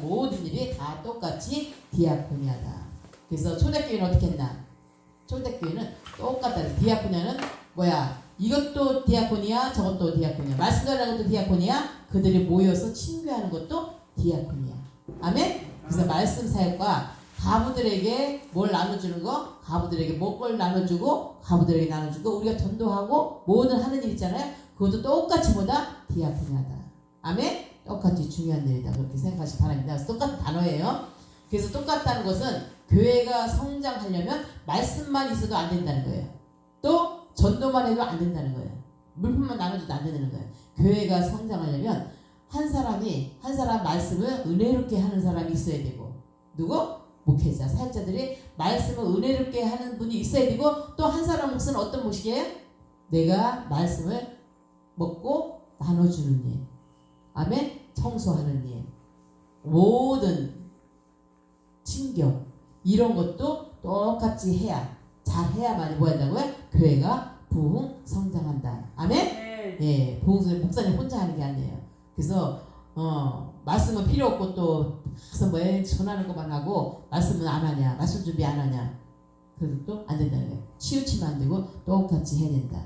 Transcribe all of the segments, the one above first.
모든 일이 다 똑같이 디아코니아다. 그래서 초대교회는 어떻게 했나? 초대교회는 똑같다. 디아코니아는 뭐야? 이것도 디아코니아, 저것도 디아코니아. 말씀 전하는 것도 디아코니아. 그들이 모여서 친교하는 것도 디아코니아. 아멘? 그래서 말씀 사역과 가부들에게 뭘 나눠주는 거, 가부들에게 먹을 나눠주고, 가부들에게 나눠주고, 우리가 전도하고, 모든 하는 일 있잖아요. 그것도 똑같이 뭐다? 디아코니아다. 아멘? 똑같이 중요한 일이다. 그렇게 생각하시기 바랍니다. 똑같은 단어예요. 그래서 똑같다는 것은 교회가 성장하려면 말씀만 있어도 안 된다는 거예요. 또 전도만 해도 안 된다는 거예요. 물품만 나눠줘도 안 된다는 거예요. 교회가 성장하려면 한 사람이 한 사람 말씀을 은혜롭게 하는 사람이 있어야 되고 누구? 목회자, 사역자들이 말씀을 은혜롭게 하는 분이 있어야 되고 또 한 사람 몫은 어떤 몫이에요? 내가 말씀을 먹고 나눠주는 일. 아멘? 청소하는 일. 모든 친교 이런 것도 똑같이 해야 잘 해야만 뭐 한다고요? 교회가 부흥 성장한다. 아멘? 네. 예, 부흥 목사님 혼자 하는 게 아니에요. 그래서 어 말씀은 필요 없고 또 가서 뭐 전하는 것만 하고 말씀은 안 하냐, 말씀 준비 안 하냐, 그래도 또 안 된다는 거예요. 치우치면 안 되고 똑같이 해야 된다.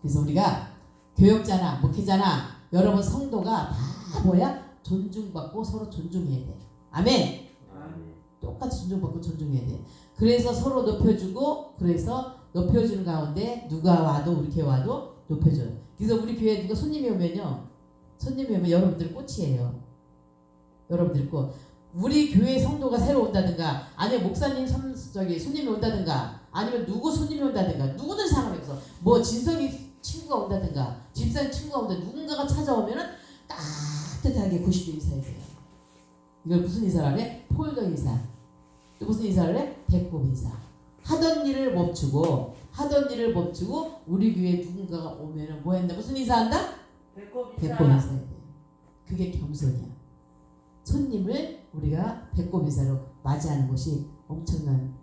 그래서 우리가 교역자나 목회자나 여러분 성도가 다 뭐야? 존중받고 서로 존중해야 돼. 아멘. 똑같이 존중받고 존중해야 돼. 그래서 서로 높여주고 그래서 높여주는 가운데 누가 와도 우리 교회 와도 높여줘요. 그래서 우리 교회 누가 손님이 오면요. 손님이 오면 여러분들 꽃이에요. 여러분들 꽃. 우리 교회 성도가 새로 온다든가 아니면 목사님 손, 저기 손님이 온다든가 아니면 누구 손님이 온다든가 누구든 상관없어. 뭐 진성이 친구가 온다든가 집사님 친구가 온다 누군가가 찾아오면은 따뜻하게 90도 인사해야 돼요. 이걸 무슨 인사를 해? 폴더 인사. 또 무슨 인사를 해? 배꼽 인사. 하던 일을 멈추고 하던 일을 멈추고 우리 교회 누군가가 오면은 뭐 했나? 무슨 인사한다? 배꼽 인사. 배꼽 인사해야 돼. 그게 겸손이야. 손님을 우리가 배꼽 인사로 맞이하는 것이 엄청난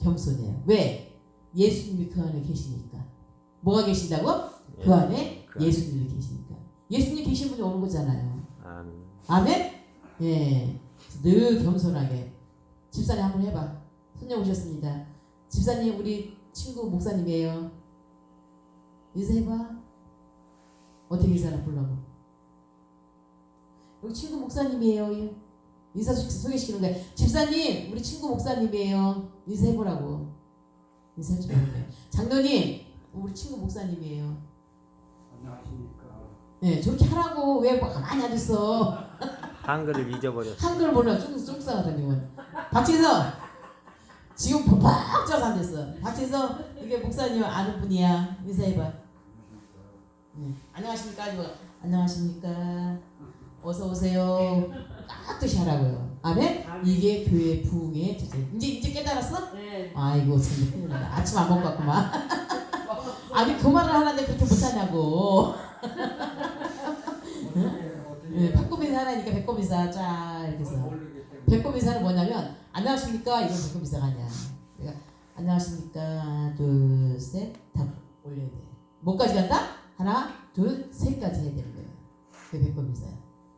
겸손이에요. 왜? 예수님이 그 안에 계시니까. 뭐가 계신다고? 그 안에 예수님이 계시니까. 예수님 계신 분이 오는 거잖아요. 아멘. 아멘? 예. 늘 겸손하게. 집사님 한번 해봐. 손님 오셨습니다. 집사님, 우리 친구 목사님이에요. 인사해봐. 어떻게 인사를 불러고? 여기 친구 목사님이에요. 인사 소개시키는 거야. 집사님, 우리 친구 목사님이에요. 인사해보라고. 인사해주면 돼. 장로님, 우리 친구 목사님이에요. 안녕하십니까. 네, 저렇게 하라고 왜 가만히 앉았어? 한글을 잊어버렸어. 한글 몰라. 쫑 쫑싸하다니만 박진서! 지금 퍽퍽 쪄서 앉았어. 박진서 이게 목사님 아는 분이야. 인사해봐. 네. 안녕하십니까? 아주 안녕하십니까? 어서 오세요. 깍듯이 하라고요. 아멘? 이게 교회 부흥의 주제 이제 이제 깨달았어? 네. 아이고 참 큰일 났다. 아침 안 먹고 왔구만 아니 그 말을 하는데 그렇게 못하냐고 네, 배꼽 인사 쫙 이렇게 해서 인사는 뭐냐면 안녕하십니까 이런 배꼽 인사가 아니야. 그러니까 안녕하십니까 하나 둘셋다 올려야 돼. 뭐까지 간다? 하나 둘 셋까지 해야 되는 거예요. 그게 배꼽 인사야.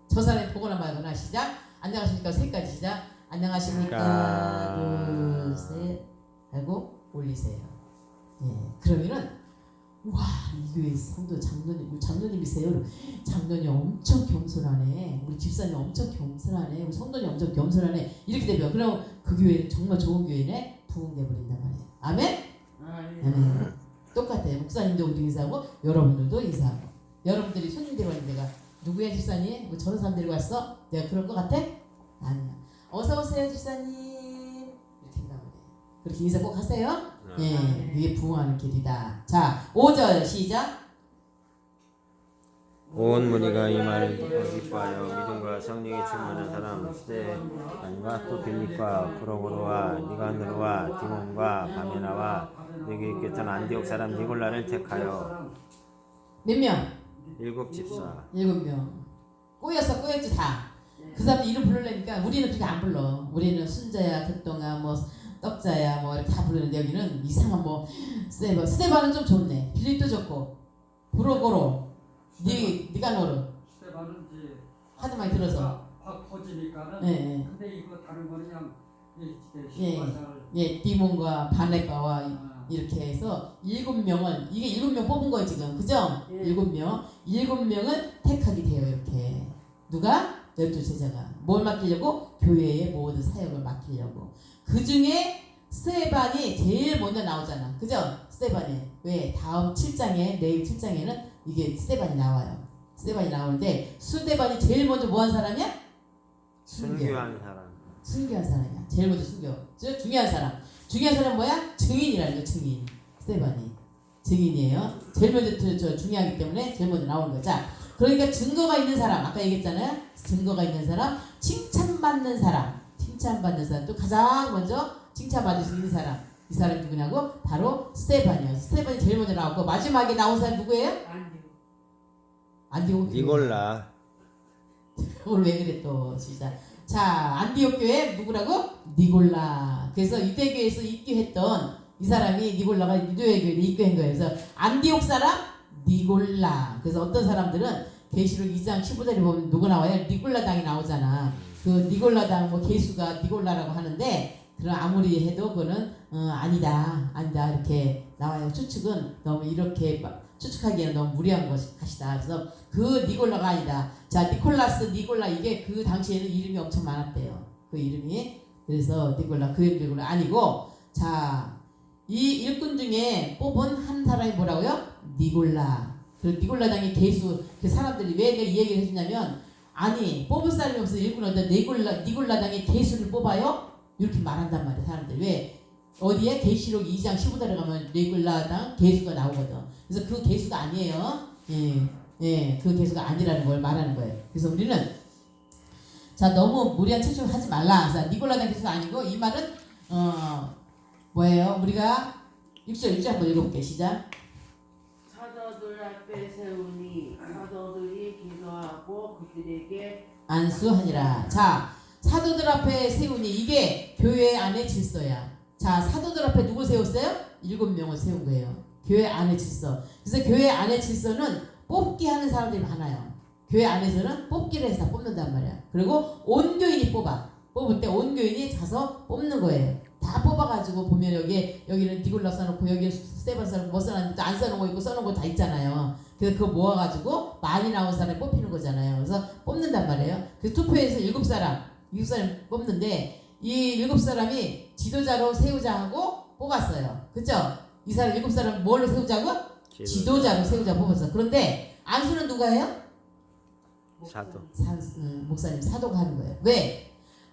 저 사람이 보거나 말거나 시작. 안녕하십니까 셋까지 시작. 안녕하십니까 둘셋 하고 올리세요. 예 그러면은 와 이 교회 성도 장로님 우리 장로님이세요. 장로님 엄청 겸손하네. 우리 집사님 엄청 겸손하네. 우리 성도님 엄청 겸손하네. 이렇게 되면 그럼 그 교회는 정말 좋은 교회네. 부흥돼 버린단 말이에요. 아멘. 아. 아멘. 똑같아요. 목사님도 우리 인사하고 여러분들도 인사하고. 여러분들이 손님들 왔는 데가 누구야 집사님? 뭐 저런 사람 데리고 왔어? 내가 그럴 것 같아? 아니야. 어서 오세요 집사님. 이렇게 말이에요. 그렇게 인사 꼭 하세요. 예, 그게 부흥하는 길이다. 자, 5절 시작. 온 무리가 이 말을 듣고 기뻐하여 믿음과 성령이 충만한 사람 스테반과 또 빌립과 프로고로와 니가누르와 디몬과 바메나와 여기 있겠던 안디옥 사람 니골라를 택하여 몇 명? 일곱 집사 일곱 명. 꼬였어, 꼬였지 다. 그 사람 이름 부르려니까 우리는 그렇게 안 불러. 우리는 순자야, 개똥아, 뭐 떡자야, 뭐 이렇게 다 부르는데 여기는 이상한 뭐 스테반. 스테반은 좀 좋네. 빌립도 좋고, 브로고로, 니 니가 노르 스테반은 이제 하도 많이 들어서. 확 퍼지니까는 예, 예. 근데 이거 다른 거는 그냥 예. 예, 디몬과 바네바와 아, 이렇게 해서 일곱 명을 이게 일곱 명 뽑은 거예요 지금 그죠? 예. 일곱 명 일곱 명을 택하게 돼요 이렇게 누가 열두 제자가 뭘 맡기려고 교회의 모든 사역을 맡기려고 그 중에 스테반이 제일 먼저 나오잖아 그죠? 스테반이 왜 다음 7장에 내일 7장에는 이게 스테반이 나와요 스테반이 나오는데 스테반이 제일 먼저 뭐 한 사람이야? 순교한 사람. 순교한 사람이야. 제일 먼저 순교. 즉 중요한 사람. 중요한 사람 뭐야? 증인이라는 거 증인. 스테반이 증인이에요. 제일 먼저 저 중요하기 때문에 제일 먼저 나오는 거죠. 자, 그러니까 증거가 있는 사람 아까 얘기했잖아요. 증거가 있는 사람, 칭찬받는 사람, 칭찬받는 사람 또 가장 먼저 칭찬받을 수 있는 사람. 이 사람이 누구냐고? 바로 스테반이요. 스테반이 제일 먼저 나왔고 마지막에 나온 사람 누구예요? 안디오. 안디옥. 니골라. 오늘 왜 그래 또 진짜 자 안디옥 교회 누구라고 니골라 그래서 유대교에서 입교했던 이 사람이 니골라가 유대교에 입교한 거예요 그래서 안디옥 사람 니골라 그래서 어떤 사람들은 계시록 2장 15절에 보면 누구 나와요 니골라당이 나오잖아 그 니골라당 뭐 개수가 니골라라고 하는데 그런 아무리 해도 그거는 어, 아니다 아니다 이렇게 나와요 추측은 너무 이렇게 막 추측하기에는 너무 무리한 것이다 그래서 그 니골라가 아니다 자, 니콜라스, 니골라 이게 그 당시에는 이름이 엄청 많았대요. 그 이름이. 그래서 니골라, 그 이름 니골라 아니고 자, 이 일꾼 중에 뽑은 한 사람이 뭐라고요? 니골라. 그 니골라 당의 개수 그 사람들이 왜 내가 이 얘기를 해주냐면 아니 뽑을 사람이 없어 일꾼 어떤 니골라 니골라 당의 개수를 뽑아요? 이렇게 말한단 말이야 사람들 왜 어디에 계시록 2장 15절에 가면 니골라당 개수가 나오거든. 그래서 그 개수가 아니에요. 예. 예, 그 개수가 아니라는 걸 말하는 거예요. 그래서 우리는 자 너무 무리한 추측을 하지 말라. 자 니골라당 개수가 아니고 이 말은 어 뭐예요? 우리가 6절 6절 한번 읽어볼게요. 시작. 사도들 앞에 세우니 사도들이 기도하고 그들에게 안수하니라. 자 사도들 앞에 세우니 이게 교회 안의 질서야. 자 사도들 앞에 누구 세웠어요? 일곱 명을 세운 거예요. 교회 안의 질서. 그래서 교회 안의 질서는 뽑기 하는 사람들이 많아요. 교회 안에서는 뽑기를 해서 뽑는단 말이야. 그리고 온 교인이 뽑아. 뽑을 때 온 교인이 가서 뽑는 거예요. 다 뽑아가지고 보면 여기 여기는 디골라 써놓고 여기 스테반 써놓고 뭐 써놨는데 안 써놓은 거 있고 써놓은 거 다 있잖아요. 그래서 그거 모아가지고 많이 나온 사람이 뽑히는 거잖아요. 그래서 뽑는단 말이에요. 그 투표에서 일곱 사람, 일곱 사람 뽑는데 이 일곱 사람이 지도자로 세우자 하고 뽑았어요. 그죠? 이 사람 일곱 사람 뭘로 세우자고? 지도자로 세우자 뽑았어. 그런데 안수는 누가 해요? 사도. 사, 음, 목사님 사도가 하는 거예요. 왜?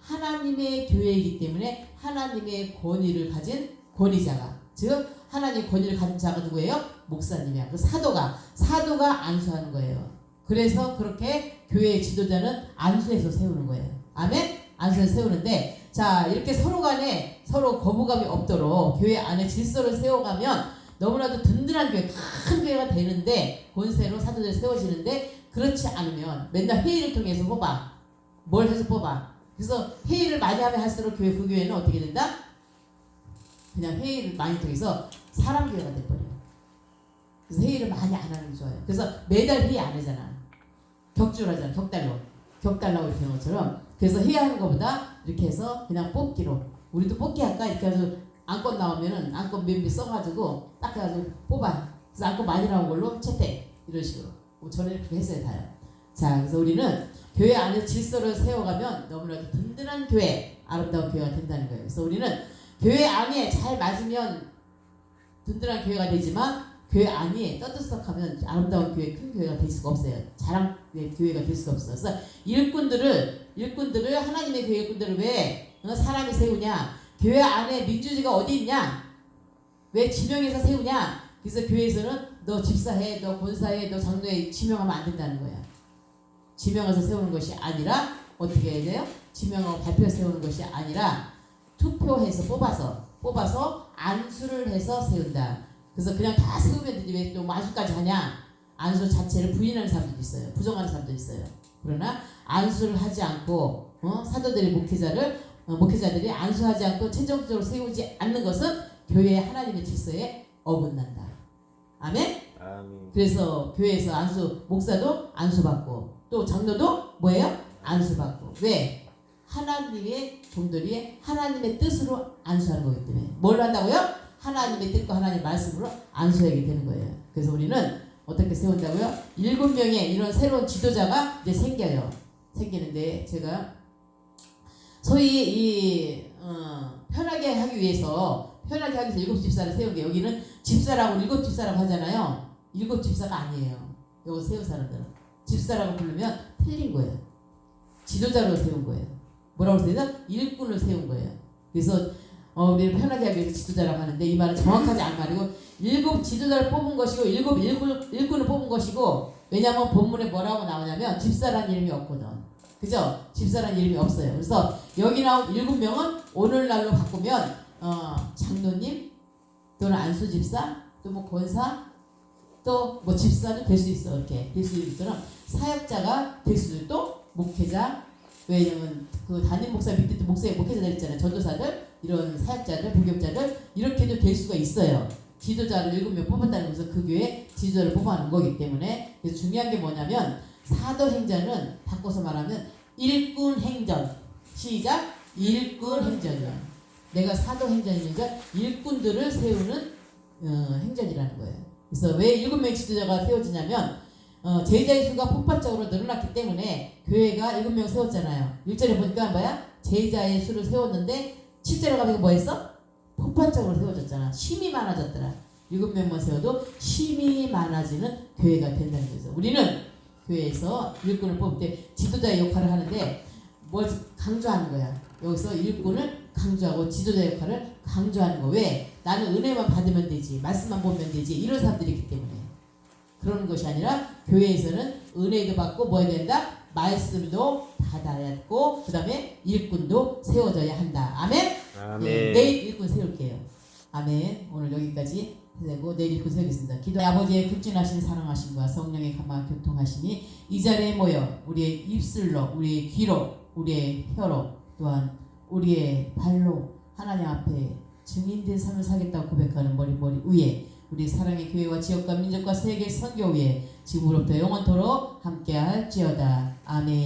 하나님의 교회이기 때문에 하나님의 권위를 가진 권위자가 즉 하나님의 권위를 가진 자가 누구예요? 목사님이야. 그 사도가 사도가 안수하는 거예요. 그래서 그렇게 교회의 지도자는 안수해서 세우는 거예요. 아멘? 안수해서 세우는데 자 이렇게 서로 간에 서로 거부감이 없도록 교회 안에 질서를 세워가면 너무나도 든든한 교회 큰 교회가 되는데 권세로 사도들이 세워지는데 그렇지 않으면 맨날 회의를 통해서 뽑아 뭘 해서 뽑아 그래서 회의를 많이 하면 할수록 교회 그 교회는 어떻게 된다? 그냥 회의를 많이 통해서 사람 교회가 돼버려. 그래서 회의를 많이 안 하는 게 좋아요. 그래서 매달 회의 안 하잖아. 격주로 하잖아. 격달로. 격달라고 이렇게 하는 것처럼. 그래서 회의하는 것보다 이렇게 해서 그냥 뽑기로. 우리도 뽑기 할까? 이렇게 해서 안건 나오면은 안건 몇몇 써가지고 딱 해가지고 뽑아. 그래서 안건 많이 나온 걸로 채택. 이런 식으로. 뭐 저는 그렇게 했어요. 다요. 자, 그래서 우리는 교회 안에 질서를 세워가면 너무나도 든든한 교회, 아름다운 교회가 된다는 거예요. 그래서 우리는 교회 안에 잘 맞으면 든든한 교회가 되지만 교회 안이 떠들썩하면 아름다운 교회, 큰 교회가 될 수가 없어요. 자랑 교회가 될 수가 없어요. 그래서 일꾼들을 일꾼들을 하나님의 교회 일꾼들을 왜 어, 사람이 세우냐? 교회 안에 민주주의가 어디 있냐? 왜 지명해서 세우냐? 그래서 교회에서는 너 집사해, 너 권사해, 너 장로해 지명하면 안 된다는 거야. 지명해서 세우는 것이 아니라 어떻게 해야 돼요? 지명하고 발표해서 세우는 것이 아니라 투표해서 뽑아서 뽑아서 안수를 해서 세운다. 그래서 그냥 다 세우면 되지 왜 또 안수까지 하냐? 안수 자체를 부인하는 사람들도 있어요. 부정하는 사람도 있어요. 그러나 안수를 하지 않고 어? 사도들의 목회자를 어, 목회자들이 안수하지 않고 최종적으로 세우지 않는 것은 교회의 하나님의 질서에 어긋난다. 아멘. 아멘. 그래서 교회에서 안수 목사도 안수받고 또 장로도 뭐예요? 안수받고 왜? 하나님의 종들이 하나님의 뜻으로 안수하는 거기 때문에 뭘 한다고요? 하나님의 뜻과 하나님의 말씀으로 안수하게 되는 거예요. 그래서 우리는 어떻게 세운다고요? 일곱 명의 이런 새로운 지도자가 이제 생겨요. 생기는데 제가 소위 이 어, 편하게 하기 위해서 편하게 하기 위해서 일곱 집사를 세운 게 여기는 집사라고 일곱 집사라고 하잖아요. 일곱 집사가 아니에요. 요거 세운 사람들은 집사라고 부르면 틀린 거예요. 지도자로 세운 거예요. 뭐라고 세요? 일꾼을 세운 거예요. 그래서 어, 우리를 편하게 하기 위해서 지도자라고 하는데 이 말은 정확하지 않은 말이고 일곱 지도자를 뽑은 것이고 일곱 일꾼, 일꾼을 뽑은 것이고 왜냐하면 본문에 뭐라고 나오냐면 집사란 이름이 없거든. 그죠? 집사란 이름이 없어요. 그래서 여기 나온 일곱 명은 오늘날로 바꾸면 어, 장로님 또는 안수 집사 또뭐 권사 또 뭐 집사는 될 수 있어. 이렇게 될 수 있처럼 사역자가 될 수도 있고 목회자 왜냐면 그 담임 목사 밑에 또 목사 목회자들 있잖아요. 전도사들 이런 사역자들 부교자들 이렇게도 될 수가 있어요. 지도자를 일곱 명 뽑았다는 것은 그 교회 지도자를 뽑아놓은 거기 때문에 그래서 중요한 게 뭐냐면 사도 행전은 바꿔서 말하면 일꾼 행전. 시작. 일꾼 행전이야 내가 사도 행전이니까 일꾼들을 세우는 어, 행전이라는 거예요 그래서 왜 일곱 명의 지도자가 세워지냐면 어, 제자의 수가 폭발적으로 늘어났기 때문에 교회가 일곱 명 세웠잖아요. 1절에 보니까 뭐야? 제자의 수를 세웠는데 7절에 가면 뭐 했어? 폭발적으로 세워졌잖아. 심이 많아졌더라. 일곱 명만 세워도 심이 많아지는 교회가 된다는 거죠. 우리는 교회에서 일꾼을 뽑을 때 지도자의 역할을 하는데 뭘 강조하는 거야. 여기서 일꾼을 강조하고 지도자 역할을 강조하는 거. 왜? 나는 은혜만 받으면 되지. 말씀만 보면 되지. 이런 사람들이 있기 때문에. 그러는 것이 아니라 교회에서는 은혜도 받고 뭐 해야 된다? 말씀도 받아야 했고 그 다음에 일꾼도 세워져야 한다. 아멘? 아멘. 네, 내일 일꾼 세울게요. 아멘. 오늘 여기까지 되고 내일 일꾼 세우겠습니다. 기도 아버지의 극진하신 사랑하심과 성령의 감화 교통하심이 이 자리에 모여 우리의 입술로 우리의 귀로 우리의 혀로 또한 우리의 발로 하나님 앞에 증인 된 삶을 살겠다고 고백하는 머리 머리 위에 우리 사랑의 교회와 지역과 민족과 세계 선교 위에 지금으로부터 영원토록 함께할지어다. 아멘.